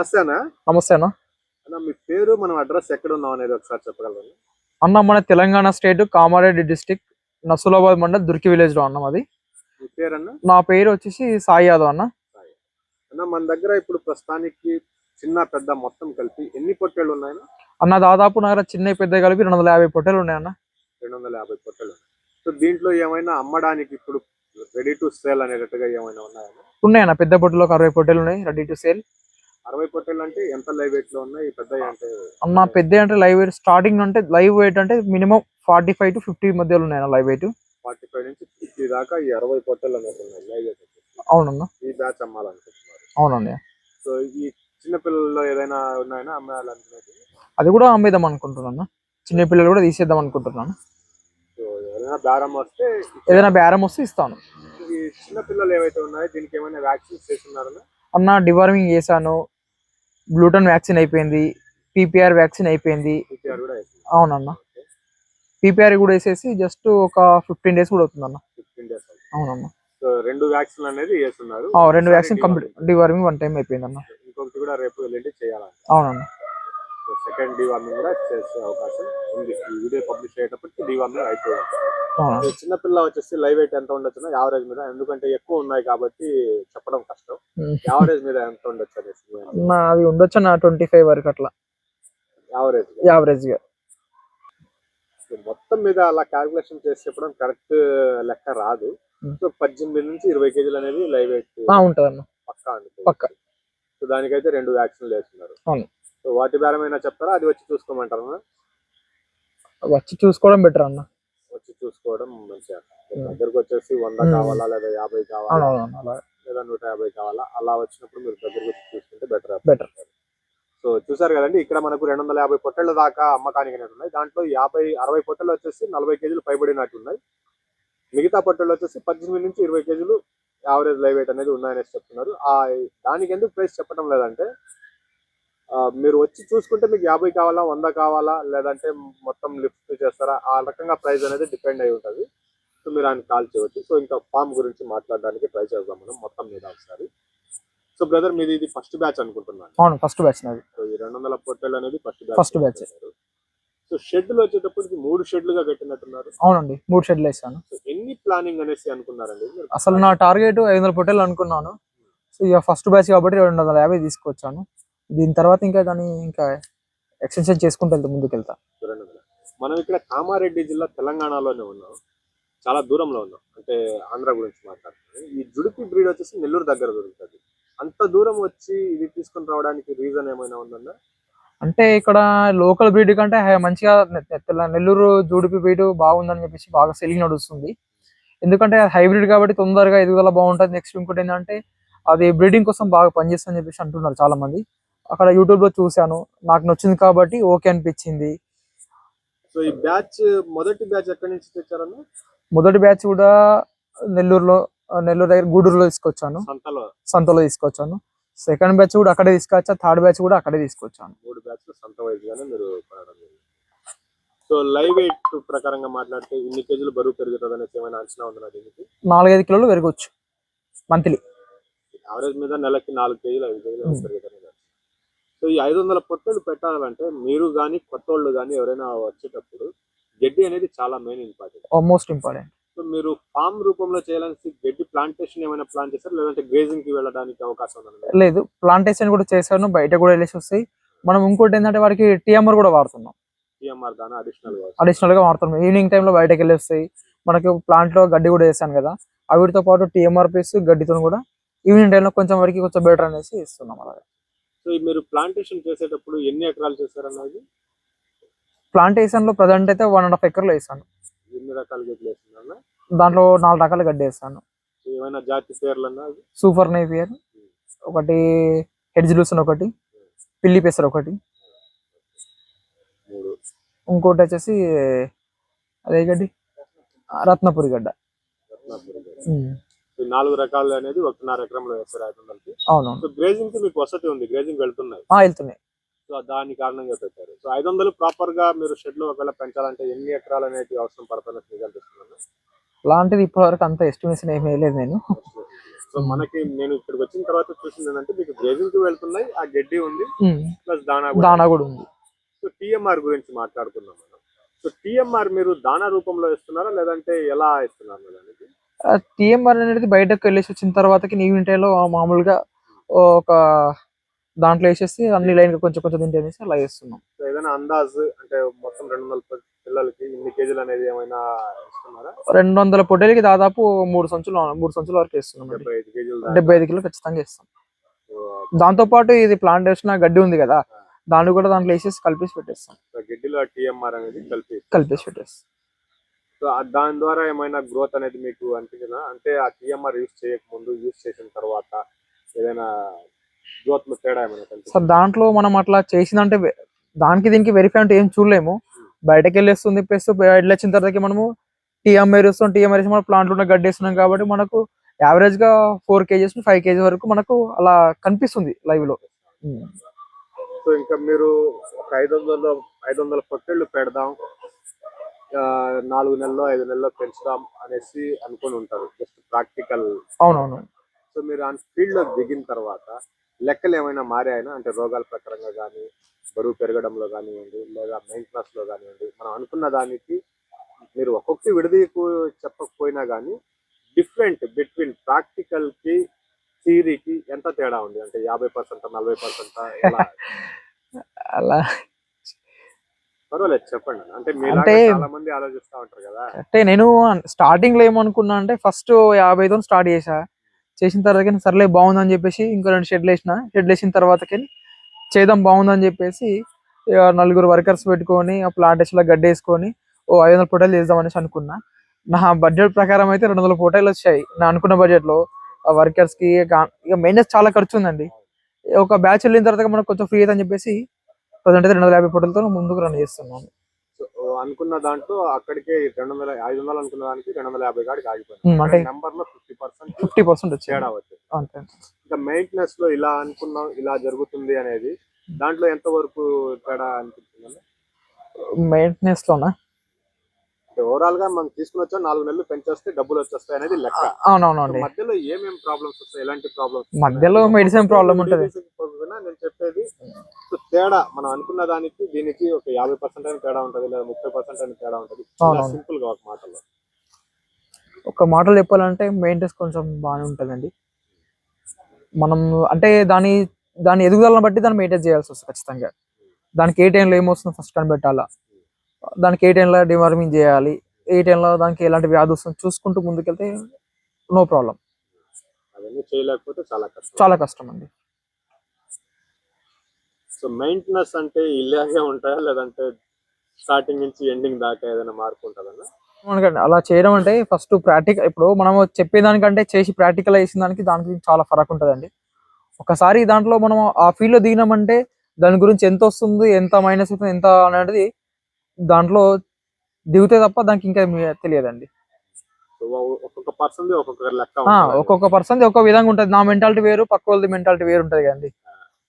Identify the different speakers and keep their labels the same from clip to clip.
Speaker 1: నమస్తే అన్న
Speaker 2: నమస్తే అన్న
Speaker 1: అన్న మీ పేరు మనం అడ్రస్ ఎక్కడ ఉన్నాం అనేది ఒకసారి చెప్పగలరా?
Speaker 2: అన్న మన తెలంగాణ స్టేట్ కామారెడ్డి డిస్టిక్ నసులాబాద్ మండల్ దుర్కి విలేజ్లో అన్న అది
Speaker 1: మీ పేరు అన్న
Speaker 2: నా పేరు వచ్చేసి సాయి యాదవ్ అన్న.
Speaker 1: అన్న మన దగ్గర ఇప్పుడు ప్రస్తుతానికి చిన్న పెద్ద మొత్తం కలిపి ఎన్ని పొట్టేళ్ళు ఉన్నాయన్న
Speaker 2: అన్న? దాదాపు నా దగ్గర చిన్న పెద్ద కలిపి రెండు వందల యాభై పొట్టెలు ఉన్నాయి అన్న.
Speaker 1: రెండు వందల యాభై ఉన్నాయి. సో దీంట్లో ఏమైనా అమ్మడానికి ఇప్పుడు రెడీ టు సేల్ అనేటట్టుగా ఏమైనా ఉన్నాయన్న
Speaker 2: ఉన్నాయి అన్న పెద్ద పొట్టెలు ఒక అరవై పొట్టెలు ఉన్నాయి రెడీ టు సేల్
Speaker 1: అరవై పొట్టేళ్ళు అంటే ఎంత లైవ్ వెయిట్లో ఉన్నాయి పెద్ద అంటే?
Speaker 2: అన్న పెద్ద అంటే లైవ్ వెయిట్ స్టార్టింగ్ అంటే లైవ్ వెయిట్ అంటే minimum forty five to fifty మధ్యలో ఉన్నాయి లైవ్ వెయిట్
Speaker 1: ఫార్టీ ఫైవ్ నుంచి ఫిఫ్టీ దాకా ఈ అరవై పొట్టేళ్ళు అనేది ఉన్నాయి లైవ్ వెయిట్
Speaker 2: అవునన్న.
Speaker 1: ఈ బ్యాచ్ అమ్మాలనుకుంటున్నారు.
Speaker 2: అవునండి
Speaker 1: సో ఈ చిన్న పిల్లల్లో ఏదైనా ఉన్నాయన్నా అమ్మాలనుకునేది?
Speaker 2: అది కూడా అమ్మేద్దాం అనుకుంటున్నాను? చిన్న పిల్లలు కూడా తీసేద్దాం అనుకుంటున్నాను?
Speaker 1: సో ఎవరైనా బేరం వస్తే
Speaker 2: ఏదైనా బేరం వస్తే ఇస్తాను.
Speaker 1: ఈ చిన్న పిల్లలు ఏవైతే ఉన్నాయో దీనికి ఏమైనా వ్యాక్సిన్స్ చేస్తున్నారన్నా?
Speaker 2: అన్న డివార్మింగ్ చేశాను. గ్లూటన్ వ్యాక్సిన్ అయిపోయింది. పీపీఆర్ వ్యాక్సిన్ అయిపోయింది. అవునన్న. పీపీఆర్ కూడా వేసేసి జస్ట్ ఒక ఫిఫ్టీన్ డేస్ కూడా అవుతుంది. అన్న అవునన్న
Speaker 1: రెండు వ్యాక్సిన్ అనేది
Speaker 2: రెండు vaccine complete. Deworming one time అయిపోయింది అన్న
Speaker 1: ఇంకొకటి కూడా రేపు వెళ్ళి
Speaker 2: అవునన్న.
Speaker 1: సెకండ్ డివార్మింగ్ కూడా చేసే అవకాశం ఉంది. ఈ వీడియో పబ్లిష్ అయ్యేటప్పటికి డివార్మింగ్ అయిపోయింది
Speaker 2: అవునన్న
Speaker 1: ఈ చిన్న పిల్ల వచ్చేసి లైవ్ వెయిట్ ఎంత ఉండొచ్చు యావరేజ్ మీద ఎందుకంటే ఎక్కువ ఉన్నాయి కాబట్టి చెప్పడం కష్టం. యావరేజ్ మీద ఎంత ఉండొచ్చు అనేసి
Speaker 2: అవి ఉండొచ్చు అన్న ట్వంటీ ఫైవ్ వరకు అట్లా.
Speaker 1: యావరేజ్
Speaker 2: యావరేజ్గా.
Speaker 1: మొత్తం మీద అలా క్యాల్కులేషన్ చేసి చెప్పడం కరెక్ట్ లెక్క రాదు. సో పద్దెనిమిది నుంచి ఇరవై కేజీలు అనేది లైవ్ వెయిట్
Speaker 2: అన్న
Speaker 1: పక్కా
Speaker 2: పక్కా.
Speaker 1: సో దానికైతే రెండు వ్యాక్సిన్లు వేస్తున్నారు.
Speaker 2: అవును.
Speaker 1: సో వాటి బేరమైనా చెప్తారా? అది వచ్చి చూసుకోమంటారా
Speaker 2: వచ్చి చూసుకోవడం బెటర్ అన్న.
Speaker 1: వచ్చి చూసుకోవడం మంచిగా
Speaker 2: Hmm.
Speaker 1: దగ్గరకు వచ్చేసి వంద
Speaker 2: Hmm.
Speaker 1: కావాలా లేదా యాభై కావాలా? లేదా నూట యాభై కావాలా? అలా వచ్చినప్పుడు మీరు దగ్గరకు వచ్చి చూసుకుంటే బెటర్
Speaker 2: బెటర్
Speaker 1: సో చూసారు కదండి ఇక్కడ మనకు రెండు వందల యాభై పొట్టెళ్ళ దాకా అమ్మకానికి అనేవి ఉన్నాయి. దాంట్లో యాభై అరవై పొట్టెలు వచ్చేసి నలభై కేజీలు పైబడినట్టు ఉన్నాయి. మిగతా పొట్టెళ్ళు వచ్చేసి పద్దెనిమిది నుంచి ఇరవై కేజీలు యావరేజ్ లైవ్ వెయిట్ అనేది ఉన్నాయనేసి చెప్తున్నారు. ఆ దానికి ఎందుకు ప్రైస్ చెప్పడం లేదంటే మీరు వచ్చి చూసుకుంటే మీకు యాభై కావాలా వంద కావాలా లేదంటే మొత్తం లిఫ్ట్ చేస్తారా? ఆ రకంగా ప్రైస్ అనేది డిపెండ్ అయి ఉంటుంది. సో మీరు ఆయన కాల్ చేయవచ్చు సో ఇంకా ఫామ్ గురించి మాట్లాడడానికి ట్రై చేద్దాం మనం మొత్తం మీద ఒకసారి. సో బ్రదర్ మీది ఇది ఫస్ట్ బ్యాచ్ అనుకుంటున్నాను.
Speaker 2: అవును ఫస్ట్ బ్యాచ్ నాది.
Speaker 1: సో ఈ రెండు వందల పొట్టెలు అనేది first batch
Speaker 2: First batch.
Speaker 1: So షెడ్లు వచ్చేటప్పటికి మూడు షెడ్లుగా కట్టినట్టున్నారు.
Speaker 2: అవునండి మూడు షెడ్లు వేసాను.
Speaker 1: సో ఎన్ని ప్లానింగ్ అనేసి అనుకున్నారండి?
Speaker 2: అసలు నా టార్గెట్ ఐదు వందల పొట్టెలు అనుకున్నాను. సో ఇక ఫస్ట్ బ్యాచ్ కాబట్టి రెండు వందల యాభై తీసుకొచ్చాను. దీని తర్వాత ఇంకా దాన్ని ఇంకా ఎక్స్టెన్షన్ చేసుకుంటూ వెళ్తా ముందుకు వెళ్తా.
Speaker 1: మనం ఇక్కడ కామారెడ్డి జిల్లా తెలంగాణలోనే ఉన్నాం. చాలా దూరంలో ఉన్నాం. అంటే ఆంధ్ర గురించి మాట్లాడుతున్నాం. ఈ జుడిపి బ్రీడ్ వచ్చేసి నెల్లూరు దగ్గర దొరుకుతుంది. అంత దూరం వచ్చి ఇది తీసుకొని రావడానికి రీజన్ ఏమైనా ఉందన్నా?
Speaker 2: అంటే ఇక్కడ లోకల్ బ్రీడ్ కంటే మంచిగా నెల్లూరు జూడిపి బ్రీడ్ బాగుందని చెప్పేసి బాగా సెల్లింగ్ నడుస్తుంది. ఎందుకంటే హైబ్రిడ్ కాబట్టి తొందరగా ఎదుగుదల బాగుంటుంది. నెక్స్ట్ ఇంకోటి ఏంటంటే అది బ్రీడింగ్ కోసం బాగా పనిచేస్తుందని చెప్పేసి అంటున్నారు చాలా మంది అక్కడ యూట్యూబ్లో చూశాను. నాకు నచ్చింది కాబట్టి ఓకే అనిపించింది.
Speaker 1: సో ఈ బ్యాచ్ మొదటి బ్యాచ్ ఎక్కడి నుంచి తెచ్చారన్నా
Speaker 2: మొదటి బ్యాచ్ కూడా నెల్లూరులో నెల్లూరు దగ్గర గూడూరులో తీసుకొచ్చాను.
Speaker 1: సంతలో.
Speaker 2: సంతలో తీసుకొచ్చాను. సెకండ్ బ్యాచ్ కూడా అక్కడే తీసుకొచ్చా థర్డ్ బ్యాచ్ కూడా అక్కడే తీసుకొచ్చాను.
Speaker 1: మూడు బ్యాచ్ సంత వైజ్ గానే మీరు. సో లైవ్ వెయిట్ ప్రకారంగా మాట్లాడితే ఇన్ని కేజీలు బరువు పెరుగుతుంది ఏమైనా అంచనా ఉందా దీనికి?
Speaker 2: నాలుగైదు కిలోలు పెరగచ్చు. మంత్లీ.
Speaker 1: యావరేజ్ మీద నెలకి నాలుగు కేజీలు ఐదు కేజీలు. పెరుగుతుంది సో ఈ ఐదు వందల పొట్టలు పెట్టాలంటే మీరు కానీ కొత్త వాళ్ళు కానీ ఎవరైనా వచ్చేటప్పుడు గడ్డి అనేది చాలా main important
Speaker 2: most important
Speaker 1: so మీరు ఫామ్ రూపంలో చేయాలని గడ్డి ప్లాంటేషన్ ఏమైనా ప్లాన్ చేస్తారు లేదంటే గ్రేజింగ్కి వెళ్ళడానికి అవకాశం ఉందా
Speaker 2: లేదు ప్లాంటేషన్ కూడా చేశాను బయట కూడా వెళ్ళేసి వస్తాయి మనం ఇంకోటి ఏంటంటే వారికి టీఎంఆర్ కూడా వాడుతున్నాం.
Speaker 1: టీఎంఆర్ దాని
Speaker 2: అడిషనల్గా అడిషనల్గా వాడుతున్నాం. ఈవినింగ్ టైంలో బయటకు వెళ్ళి వస్తాయి మనకి ప్లాంట్లో గడ్డి కూడా వేసాను కదా అవిటితో పాటు టీఎంఆర్ ప్లస్ గడ్డితో కూడా ఈవినింగ్ టైంలో కొంచెం వరకు కొంచెం బెటర్ అనేసి ఇస్తున్నాం అలాగే.
Speaker 1: సో మీరు ప్లాంటేషన్ చేసేటప్పుడు ఎన్ని ఎకరాలు చేస్తారన్నది
Speaker 2: ప్లాంటేషన్లో ప్రజెంట్ అయితే వన్ అండ్ హాఫ్ ఎకర్లో వేసాను.
Speaker 1: ఎన్ని రకాల గడ్డలు వేస్తున్నారన్నా?
Speaker 2: దాంట్లో నాలుగు రకాల గడ్డి వేసాను.
Speaker 1: ఏమైనా జాతి పేర్లన్నా? అవి?
Speaker 2: సూపర్ నేపియర్ ఒకటి హెడ్జ్ లూసన్ ఒకటి పిల్లి పెసర్ ఒకటి. ఇంకోటి వచ్చేసి అదే గడ్డి రత్నపురి గడ్డ.
Speaker 1: నాలుగు రకాలు అనేది ఒకటిన్నర ఎకరంలో వేస్తారు ఐదు వందలకి.
Speaker 2: అవునవును.
Speaker 1: సో గ్రేజింగ్కి మీకు వసతి ఉంది గ్రేజింగ్ వెళ్తున్నాయి.
Speaker 2: ఆ, వెళ్తున్నాయి.
Speaker 1: సో దాని కారణంగా పెట్టారు. సో ఐదు వందలు ప్రాపర్గా మీరు షెడ్లో ఒకవేళ పెంచాలంటే ఎన్ని ఎకరాలు అనేది అవసరం పడుతున్నట్టు మీకు
Speaker 2: అలాంటిది ఇప్పటివరకు అంత ఎస్టిమేషన్ ఏమీ వేయలేదు నేను.
Speaker 1: సో మనకి నేను ఇక్కడికి వచ్చిన తర్వాత చూసింది ఏంటంటే మీకు గ్రేజింగ్కి వెళ్తున్నాయి ఆ గడ్డి ఉంది
Speaker 2: ఉమ్.
Speaker 1: ప్లస్ దానా కూడా
Speaker 2: దానా కూడా ఉంది.
Speaker 1: సో టిఎంఆర్ గురించి మాట్లాడుకుందాం మనం. సో టిఎంఆర్ మీరు దానా రూపంలో ఇస్తున్నారా లేదంటే ఎలా ఇస్తున్నారు అనేది
Speaker 2: టీఎంఆర్ అనేది బయటకు వెళ్ళేసి వచ్చిన తర్వాతకి ఈవినింగ్ టైంలో మామూలుగా ఒక దాంట్లో వేసేసి అన్ని లైన్ కొంచెం కొంచెం తింటే అనేసి అలా వేస్తున్నాం
Speaker 1: ఏదైనా అందాజ్ అంటే మొత్తం రెండు వందల పిల్లలకి ఇన్ని కేజీలు అనేది ఏమైనా
Speaker 2: రెండు వందల పొట్టేలకి దాదాపు మూడు సంచులు మూడు సంచుల వరకు వేస్తున్నాం
Speaker 1: డెబ్బై ఐదు
Speaker 2: కిలో ఖచ్చితంగా ఇస్తాం
Speaker 1: సో,
Speaker 2: దాంతో పాటు ఇది ప్లాంటేషన్ గడ్డి ఉంది కదా దాన్ని కూడా దాంట్లో వేసేసి కలిపేసి పెట్టేస్తాం.
Speaker 1: గడ్డిలో టిఎంఆర్ అనేది కలిపి
Speaker 2: కలిపేసి పెట్టేస్తాం.
Speaker 1: సో దాని ద్వారా ఏమైనా గ్రోత్ అనేది మీకు అనిపించిందా అంటే ఆ టిఎంఆర్ యూస్ చేయక ముందు యూస్ చేసిన తర్వాత ఏదైనా గ్రోత్ తేడా ఏమైనా
Speaker 2: సార్? దాంట్లో మనం అట్లా చేసిందంటే దానికి దీనికి వెరిఫై అంటే ఏం చూడలేము బయటకు వెళ్ళేస్తుంది ప్లస్ బయటకు వచ్చిన తర్వాత మనము టీఎంఐ ఇస్తాం టీఎంఐ మన ప్లాంట్ ఉన్న గడ్డి వేస్తున్నాం కాబట్టి మనకు యావరేజ్గా ఫోర్ కేజెస్ ఫైవ్ కేజీ వరకు మనకు అలా కనిపిస్తుంది లైవ్లో ఉమ్.
Speaker 1: సో ఇంకా మీరు ఒక ఐదు వందల ఐదు వందల పొట్టేళ్ళు పెడదాం నాలుగు నెలల్లో ఐదు నెలల్లో పెంచుదాం అనేసి అనుకొని ఉంటారు. జస్ట్ ప్రాక్టికల్
Speaker 2: అవునవును.
Speaker 1: సో మీరు ఆ ఫీల్డ్లో దిగిన తర్వాత లెక్కలు ఏమైనా మారాయనా? అంటే రోగాల ప్రకారంగా కానీ బరువు పెరగడంలో కానివ్వండి లేదా మెయింటెనెన్స్లో కానివ్వండి మనం అనుకున్న దానికి మీరు ఒక్కొక్కటి విడదీయకు చెప్పకపోయినా కానీ డిఫరెంట్ బిట్వీన్ ప్రాక్టికల్కి థియరీకి ఎంత తేడా ఉంది? అంటే యాభై పర్సెంట్ నలభై పర్సెంట్
Speaker 2: అలా
Speaker 1: పర్వాలేదు చెప్పండి. అంటే
Speaker 2: అంటే-
Speaker 1: చాలా మంది ఆలోచిస్తా ఉంటారు కదా.
Speaker 2: అంటే నేను స్టార్టింగ్లో ఏమనుకున్నా అంటే ఫస్ట్ యాభైతో స్టార్ట్ చేసా చేసిన తర్వాత సర్లే బాగుందని చెప్పేసి ఇంకో రెండు షెడ్లు వేసిన. షెడ్లు వేసిన తర్వాత చేద్దాం బాగుందని చెప్పేసి నలుగురు వర్కర్స్ పెట్టుకొని ఆ ప్లాంటేషన్లో గడ్డి వేసుకొని ఓ ఐదు వందల పొటాలు చేద్దాం అనేసి అనుకున్నా. నా బడ్జెట్ ప్రకారం అయితే రెండు వందల పొటాలు వచ్చాయి. నా అనుకున్న బడ్జెట్లో ఆ వర్కర్స్కి గా- ఇక మెయింటెనెన్స్ చాలా ఖర్చు ఉందండి. ఒక బ్యాచ్ వెళ్ళిన తర్వాత మనకు కొంచెం ఫ్రీ అయితే అని చెప్పేసి ప్రజెంట్ అయితే రెండు వందల యాభై పొటాలతో ముందుకు రన్ చేస్తున్నాను.
Speaker 1: సో అనుకున్న దాంట్లో అక్కడికే రెండు వందల ఐదు వందలు అనుకున్న దానికి రెండు వందల యాభై కాడికి ఆగిపోయింది.
Speaker 2: అంటే
Speaker 1: నెంబర్లో ఫిఫ్టీ పర్సెంట్
Speaker 2: ఫిఫ్టీ పర్సెంట్ వచ్చింది.
Speaker 1: తేడా వచ్చింది.
Speaker 2: అంతే.
Speaker 1: ఇంకా మెయింటెనెన్స్లో ఇలా అనుకున్నాం ఇలా జరుగుతుంది అనేది దాంట్లో ఎంత వరకు తేడా అనిపిస్తుంది
Speaker 2: మెయింటెనెన్స్ లోనా?
Speaker 1: ఓవరాల్గా మనం తీసుకుని వచ్చా నాలుగు నెలలు పెంచేస్తే డబ్బులు వచ్చేస్తాయి అనేది లెక్క.
Speaker 2: అవునవునండి.
Speaker 1: మధ్యలో ఏమేం ప్రాబ్లమ్స్ వస్తాయి ఎలాంటి ప్రాబ్లమ్స్
Speaker 2: మధ్యలో మెడిసిన్ ప్రాబ్లం ఉంటది.
Speaker 1: నేను చెప్పేది సో తేడా మనం అనుకున్న దానికి దీనికి ఒక యాభై పర్సెంట్ అయిన తేడా ఉంటది లేదా ముప్పై పర్సెంట్ అయిన తేడా ఉంటది. సింపుల్గా ఒక మాటలో.
Speaker 2: ఒక మాటలు చెప్పాలంటే మెయింటెనెన్స్ కొంచెం బాగానే ఉంటుందండి. మనం అంటే దాని దాని ఎదుగుదలను బట్టి దాన్ని మెయింటైన్ చేయాల్సి వస్తుంది ఖచ్చితంగా. దానికి ఏ టైంలో ఏమొస్తుందో ఫస్ట్ కనిపెట్టాలా. దానికి ఏ టైంలో డిమార్మింగ్ చేయాలి. ఏ టైంలో దానికి ఎలాంటి వ్యాధి వస్తుందో చూసుకుంటూ ముందుకెళ్తే నో ప్రాబ్లం.
Speaker 1: చాలా కష్టం
Speaker 2: అండి.
Speaker 1: సో మెయింటెనెన్స్ అంటే ఇలాగే ఉంటాయా? లేదంటే స్టార్టింగ్ నుంచి ఎండింగ్ దాకా ఏదైనా మార్పు ఉంటుందన్నా
Speaker 2: అలా చేయడం అంటే ఫస్ట్ ప్రాక్టికల్ ఇప్పుడు మనం చెప్పేదానికంటే చేసి ప్రాక్టికల్ చేసిన దానికి దానికి చాలా ఫరక్ ఉంటుందండి. ఒకసారి దాంట్లో మనం ఆ ఫీల్డ్లో దిగినామంటే దాని గురించి ఎంత వస్తుంది ఎంత మైనస్ అవుతుంది ఎంత అనేది దాంట్లో దిగితే తప్ప దానికి ఇంకా తెలియదండి.
Speaker 1: ఒక్కొక్క పర్సన్ ఒక్కొక్క లెక్క
Speaker 2: ఆ,
Speaker 1: ఉంటుంది.
Speaker 2: ఒక్కొక్క పర్సన్ ఒక్కొక్క విధంగా ఉంటది. నా మెంటాలిటీ వేరు పక్క వాళ్ళది మెంటాలిటీ వేరు ఉంటది కదండి.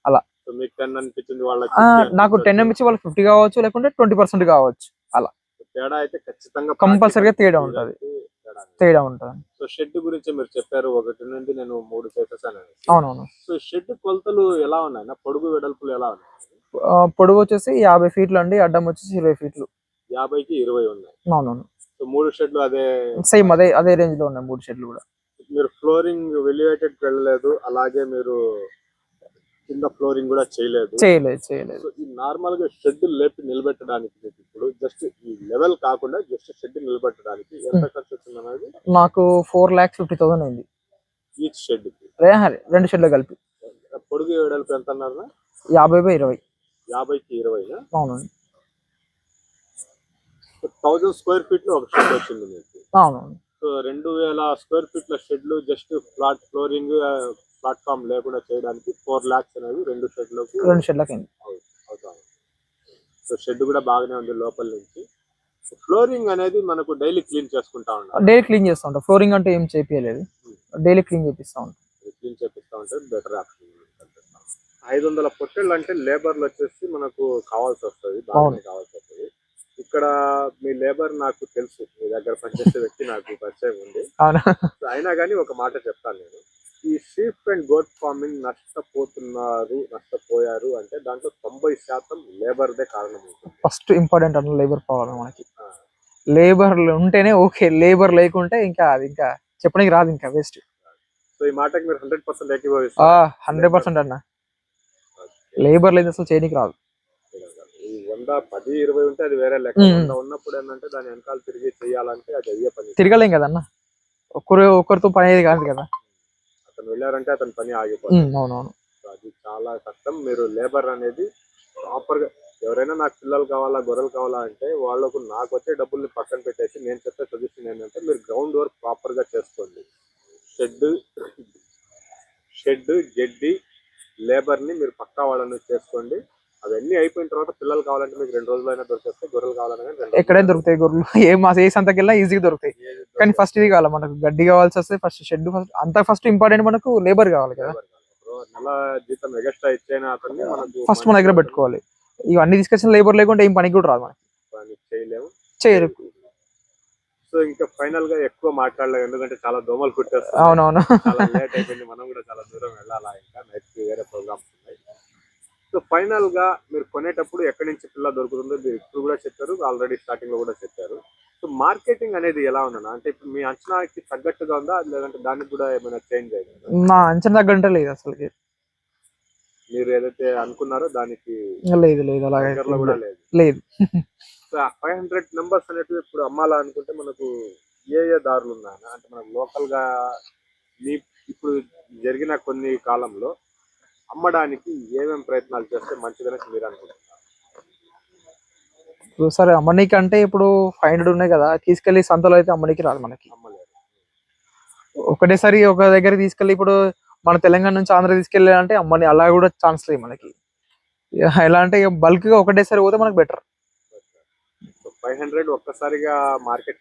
Speaker 1: సో మీకు టెన్ అనిపించింది వాళ్ళకి
Speaker 2: ఆ,
Speaker 1: 50
Speaker 2: నాకు టెన్
Speaker 1: అనిపించవచ్చు.
Speaker 2: ఎంహెచ్ వాళ్ళు ఫిఫ్టీ కావచ్చు లేకుంటే ట్వంటీ పర్సెంట్ కావచ్చు
Speaker 1: తేడా అయితే ఖచ్చితంగా
Speaker 2: Compulsory గా తేడా ఉంటది.
Speaker 1: తేడా.
Speaker 2: ఉంటది.
Speaker 1: సో షెడ్ గురించి మీరు చెప్పారు ఒకటి నుండి నేను మూడు చేసేసాను
Speaker 2: అవునవును.
Speaker 1: సో షెడ్ కొలతలు ఎలా ఉన్నాయి? పొడుగు వెడల్పులు ఎలా ఉన్నాయి?
Speaker 2: పొడవు వచ్చేసి యాభై ఫీట్లు అండి అడ్డం వచ్చేసి ఇరవై ఫీట్లు.
Speaker 1: యాభైకి ఇరవై ఉన్నాయి.
Speaker 2: అవునవును.
Speaker 1: సో మూడు షెడ్లు అదే
Speaker 2: సేమ్ అదే అదే రేంజ్లో ఉన్నాయి మూడు షెడ్లు కూడా.
Speaker 1: మీరు ఫ్లోరింగ్ వెలివేటెడ్ వెళ్ళలేదు అలాగే మీరు కింద ఫ్లోరింగ్ కూడా చేయలేదు.
Speaker 2: చేయలేదు చేయలేదు.
Speaker 1: ఈ నార్మల్గా షెడ్ లేపి నిలబెట్టడానికి మీకు ఇప్పుడు జస్ట్ ఈ లెవెల్ కాకుండా జస్ట్ షెడ్ నిలబెట్టడానికి ఎంత ఖర్చు వచ్చింది అనేది
Speaker 2: నాకు ఫోర్ ల్యాక్స్ ఫిఫ్టీ థౌసండ్ అయింది.
Speaker 1: ఈచ్ షెడ్
Speaker 2: రెండు షెడ్లు కలిపి.
Speaker 1: పొడుగు వెడల్పు ఎంత అన్నారు
Speaker 2: యాభై బై ఇరవై.
Speaker 1: యాభైకి ఇరవై
Speaker 2: అవునండి.
Speaker 1: థౌజండ్ స్క్వేర్ ఫీట్లో ఒక షెడ్ వచ్చింది మీకు. రెండు వేల స్క్వేర్ ఫీట్ల షెడ్లు జస్ట్ ఫ్లాట్ ఫ్లోరింగ్ ప్లాట్ఫామ్ లేకుండా చేయడానికి ఫోర్ లాక్స్ అనేది రెండు షెడ్లకు
Speaker 2: రెండు షెడ్లకి
Speaker 1: సో షెడ్ కూడా బాగానే ఉంది లోపల నుంచి. ఫ్లోరింగ్ అనేది మనకు డైలీ క్లీన్ చేసుకుంటా ఉన్నాం
Speaker 2: డైలీ క్లీన్ చేస్తూ ఉంటాం. ఫ్లోరింగ్ అంటే ఏం చేపియలేదు. డైలీ క్లీన్ చేపిస్తూ ఉంటాం.
Speaker 1: క్లీన్ చేపిస్తా ఉంటే బెటర్ ఆప్షన్ ఐదు వందల పొట్టెళ్ళు అంటే లేబర్లు వచ్చేసి మనకు కావాల్సి వస్తుంది బాగానే కావాల్సి వస్తుంది. ఇక్కడ మీ లేబర్ నాకు తెలుసు మీ దగ్గర పనిచేసే వ్యక్తి నాకు పరిచయం ఉంది. అయినా కానీ ఒక మాట చెప్తాను నేను. ఈ షీప్ అండ్ గోట్ ఫార్మింగ్ నష్టపోతున్నారు నష్టపోయారు అంటే దాంట్లో తొంభై శాతం లేబర్దే కారణం ఉంటుంది
Speaker 2: ఫస్ట్ ఇంపార్టెంట్ అన్న లేబర్ ప్రాబ్లం మనకి. లేబర్ ఉంటేనే ఓకే లేబర్ లేకుంటే ఇంకా అది ఇంకా చెప్పడానికి రాదు ఇంకా వేస్ట్
Speaker 1: సో ఈ మాటకి మీరు హండ్రెడ్ పర్సెంట్ ఏకీభవిస్తారు
Speaker 2: హండ్రెడ్ పర్సెంట్ అన్న. లేబర్ లేదు అసలు చేయడానికి రాదు.
Speaker 1: వంద పది ఇరవై ఉంటే అది వేరే లెక్క. ఉన్నప్పుడు ఏంటంటే దాని వెనకాల తిరిగి చేయాలంటే అది అయ్యే పని.
Speaker 2: తిరగలేం కదన్న ఒక్కరు ఒక్కరితో పని అయ్యేది కాదు కదా.
Speaker 1: అతను వెళ్ళారంటే అతని పని ఆగిపోతుంది.
Speaker 2: అవునవును.
Speaker 1: అది చాలా కష్టం. మీరు లేబర్ అనేది ప్రాపర్గా ఎవరైనా నాకు పిల్లలు కావాలా గొర్రెలు కావాలా అంటే వాళ్ళకు నాకు వచ్చే డబ్బుల్ని పక్కన పెట్టేసి నేను చెప్పే సజెషన్ ఏంటంటే మీరు గ్రౌండ్ వర్క్ ప్రాపర్గా చేసుకోండి. షెడ్ షెడ్ జడ్డి లేబర్ని మీరు పక్కా వాళ్ళని చేసుకోండి. అవన్నీ అయిపోయిన తర్వాత పిల్లలు కావాలంటే మీకు రెండు రోజులైనా దొరికేస్తే గొర్రెలు రెండు
Speaker 2: ఎక్కడైనా దొరుకుతాయి గొర్రెలు. ఏ మా ఏ సంతకి వెళ్ళినా ఈజీగా దొరుకుతాయి. కానీ ఫస్ట్ ఇది కావాలి మనకు గడ్డి కావాల్సి వస్తే ఫస్ట్ షెడ్ ఫస్ట్ అంత ఫస్ట్ ఇంపార్టెంట్ మనకు లేబర్ కావాలి కదా.
Speaker 1: నెల జీతం ఎగస్ట్రా ఇచ్చైనా అతన్ని మనకు
Speaker 2: ఫస్ట్ మన దగ్గర పెట్టుకోవాలి. ఇవన్నీ తీసుకొచ్చిన లేబర్ లేకుంటే ఏం పనికి కూడా రాదు మనకి.
Speaker 1: చేయలేము.
Speaker 2: చేయరు.
Speaker 1: సో ఇంకా ఫైనల్గా ఎక్కువ మాట్లాడలేము ఎందుకంటే చాలా దోమలు కుట్టేస్తాయి
Speaker 2: అవునవును.
Speaker 1: లేట్ అయిపోయింది మనం కూడా చాలా దూరం వెళ్ళాలా ఇంకా? నెక్స్ట్ వేరే ప్రోగ్రామ్స్ ఉన్నాయి. సో ఫైనల్గా మీరు కొనేటప్పుడు ఎక్కడి నుంచి పిల్ల దొరుకుతుందో మీరు ఇప్పుడు కూడా చెప్పారు ఆల్రెడీ స్టార్టింగ్లో కూడా చెప్పారు. సో మార్కెటింగ్ అనేది ఎలా ఉందన్న? అంటే ఇప్పుడు మీ అంచనాకి తగ్గట్టుగా ఉందా? లేదంటే దానికి కూడా ఏమైనా చేంజ్ అయిందా?
Speaker 2: నా అంచనా తగ్గంటే లేదు అసలుకి.
Speaker 1: మీరు ఏదైతే అనుకున్నారో దానికి
Speaker 2: లేదు లేదు
Speaker 1: కూడా లేదు.
Speaker 2: లేదు.
Speaker 1: సో ఫైవ్ హండ్రెడ్ నెంబర్స్ అనేటివి ఇప్పుడు అమ్మాలా అనుకుంటే మనకు ఏ ఏ దారులు ఉన్నాయన్న? అంటే మనకు లోకల్గా మీ ఇప్పుడు జరిగిన కొన్ని కాలంలో అమ్మడానికి ఏమేం ప్రయత్నాలు చేస్తే మంచిదని మీరు అనుకుంటున్నారు?
Speaker 2: ఇప్పుడు సరే అమ్మనీకి అంటే ఇప్పుడు ఫైవ్ హండ్రెడ్ ఉన్నాయి కదా తీసుకెళ్ళి సంతలో అయితే అమ్మనీకి రాదు మనకి. ఒకటేసారి ఒక దగ్గర తీసుకెళ్ళి ఇప్పుడు మన తెలంగాణ నుంచి ఆంధ్ర తీసుకెళ్ళాలంటే అమ్మని అలా కూడా ఛాన్స్ లేదు మనకి. ఎలా అంటే బల్క్గా ఒకటేసారి పోతే మనకు బెటర్.
Speaker 1: ఫైవ్ హండ్రెడ్ ఒక్కసారిగా market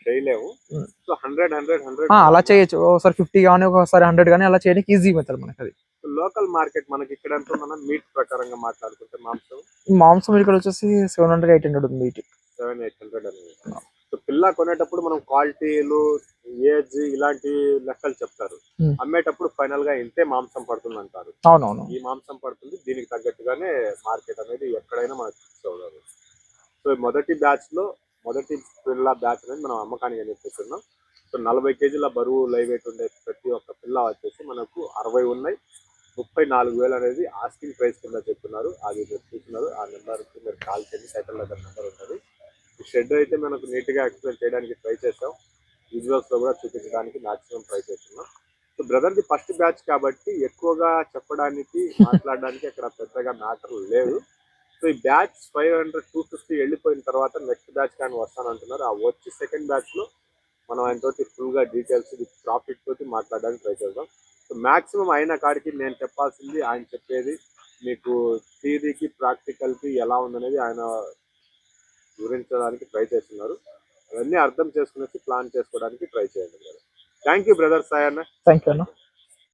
Speaker 2: Hmm.
Speaker 1: So hundred hundred hundred
Speaker 2: అలా చేయొచ్చు. ఒకసారి ఫిఫ్టీ కానీ ఒకసారి హండ్రెడ్ కానీ అలా చేయడానికి ఈజీ మెథడ్ మనకి అది
Speaker 1: లోకల్ మార్కెట్ మనకి ఇక్కడ ఎంత ఉందన్న మీట్ ప్రకారంగా మాట్లాడుకుంటే మాంసం?
Speaker 2: మాంసం ఇక్కడ వచ్చేసి సెవెన్ హండ్రెడ్ ఎయిట్ హండ్రెడ్ ఉంది ఇటు
Speaker 1: సెవెన్ ఎయిట్ హండ్రెడ్ అనేది సో పిల్ల కొనేటప్పుడు మనం క్వాలిటీలు ఏజ్ ఇలాంటి లెక్కలు చెప్తారు.
Speaker 2: Hmm.
Speaker 1: అమ్మేటప్పుడు ఫైనల్గా ఇంతే మాంసం పడుతుంది అంటారు
Speaker 2: అవునవును.
Speaker 1: ఈ మాంసం పడుతుంది దీనికి తగ్గట్టుగానే మార్కెట్ అనేది ఎక్కడైనా మనకు ఫిక్స్ అవుతుంది. సో మొదటి బ్యాచ్లో మొదటి పిల్ల బ్యాచ్ అనేది మనం అమ్మకానికి చెప్పేస్తున్నాం సో నలభై కేజీల బరువు లైవ్ వెయిట్ ఉండే ప్రతి ఒక్క పిల్ల వచ్చేసి మనకు అరవై ఉన్నాయి. ముప్పై నాలుగు వేలు అనేది ఆస్కింగ్ ప్రైస్ కింద చెప్తున్నారు. అది మీరు చూస్తున్నారు. ఆ నెంబర్కి మీరు కాల్ చేయండి సైకిల్ దగ్గర నెంబర్ ఉంటుంది. ఈ షెడ్ అయితే మనకు నీట్గా ఎక్స్ప్లెయిన్ చేయడానికి ట్రై చేసాం విజువల్స్లో కూడా చూపించడానికి మాక్సిమం ట్రై చేస్తున్నాం. So brother the first batch కాబట్టి ఎక్కువగా చెప్పడానికి మాట్లాడడానికి అక్కడ పెద్దగా మ్యాటర్ లేదు. సో ఈ batch five hundred two fifty వెళ్ళిపోయిన తర్వాత నెక్స్ట్ బ్యాచ్ కానీ వస్తానంటున్నారు. ఆ వచ్చి సెకండ్ బ్యాచ్లో మనం ఆయన తోటి ఫుల్గా డీటెయిల్స్ ప్రాఫిట్ తోటి మాట్లాడడానికి ట్రై చేద్దాం. మ్యాక్సిమం మాక్సిమం అయిన కాడికి నేను చెప్పాల్సింది ఆయన చెప్పేది మీకు థీరీకి ప్రాక్టికల్కి ఎలా ఉందనేది ఆయన వివరించడానికి ట్రై చేస్తున్నారు. అవన్నీ అర్థం చేసుకునేసి ప్లాన్ చేసుకోవడానికి ట్రై చేయండి. Thank you brother Sayanna
Speaker 2: thank you అన్న.